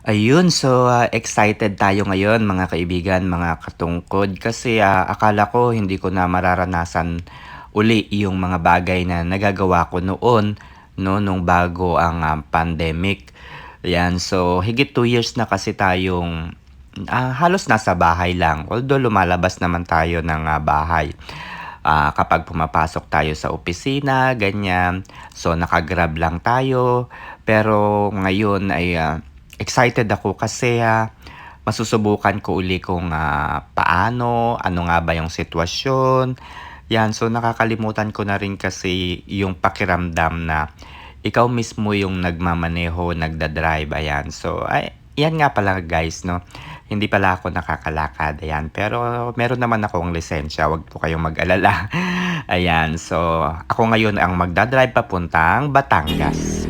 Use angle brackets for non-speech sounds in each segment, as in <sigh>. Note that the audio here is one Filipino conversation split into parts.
Ayun, so ah, excited tayo ngayon mga kaibigan, mga katungkod kasi ah, akala ko hindi ko na mararanasan uli yung mga bagay na nagagawa ko noon no nung bago ang ah, pandemic. Yan, so higit 2 years na kasi tayong ah, halos nasa bahay lang. Although lumalabas naman tayo ng ah, bahay. Ah, kapag pumapasok tayo sa opisina, ganyan. So nakagrab lang tayo. Pero ngayon ay ah, excited ako kasi ah, masusubukan ko uli kung ah, paano, ano nga ba yung sitwasyon. Yan, so nakakalimutan ko na rin kasi yung pakiramdam na ikaw mismo yung nagmamaneho, nagdadrive, ayan. So, ay, yan nga pala guys, no? Hindi pala ako nakakalakad, ayan. Pero meron naman akong lisensya, wag po kayong mag-alala. <laughs> ayan, so ako ngayon ang magdadrive papuntang Batangas.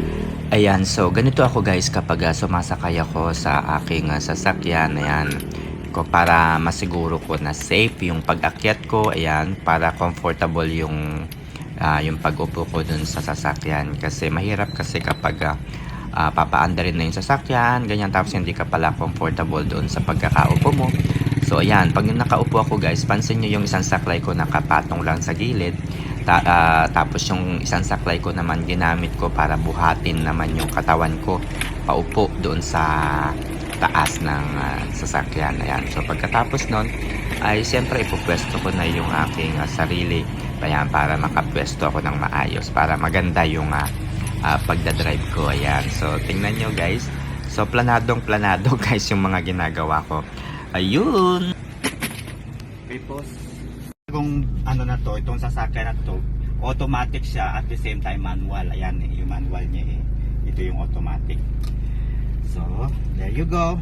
Ayan, so ganito ako guys kapag ah, sumasakay ako sa aking ah, sasakyan, ayan, ko para masiguro ko na safe yung pag-akyat ko, ayan, para comfortable yung ah, yung pag-upo ko dun sa sasakyan kasi mahirap kasi kapag ah, ah, papaanda rin na yung sasakyan, ganyan tapos hindi ka pala comfortable doon sa pagkakaupo mo. So ayan, pag nakaupo ako guys, pansin nyo yung isang saklay ko nakapatong lang sa gilid. Ta- ah, tapos yung isang saklay ko naman ginamit ko para buhatin naman yung katawan ko paupo doon sa taas ng ah, sasakyan. Ayan. So pagkatapos nun, ay siyempre ipupwesto ko na yung aking ah, sarili. Ayan, para makapwesto ako ng maayos. Para maganda yung ah, ah, pagdadrive ko. Ayan. So tingnan nyo guys. So planadong planado <laughs> guys yung mga ginagawa ko. Ayun! Tapos, kung ano na to, itong sasakyan na to, automatic siya at the same time manual. Ayan eh, yung manual niya eh. Ito yung automatic. So, there you go.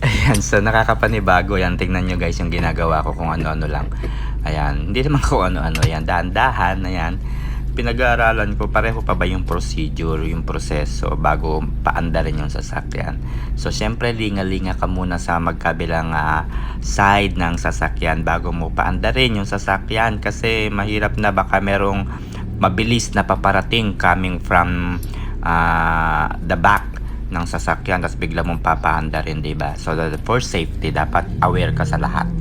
Ayan, so nakakapanibago yan. Tingnan nyo guys yung ginagawa ko kung ano-ano lang. Ayan, hindi naman <laughs> kung ano-ano. Ayan, dahan-dahan. Ayan, pinag-aaralan ko pareho pa ba yung procedure, yung proseso bago paandarin yung sasakyan. So, syempre, linga-linga ka muna sa magkabilang ah, side ng sasakyan bago mo paandarin yung sasakyan kasi mahirap na baka merong mabilis na paparating coming from ah, the back ng sasakyan tapos bigla mong papaanda rin, di ba? So, for safety, dapat aware ka sa lahat.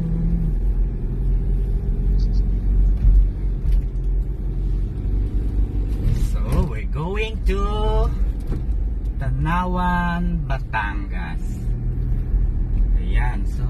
Tanawan, Batangas. Ayan, so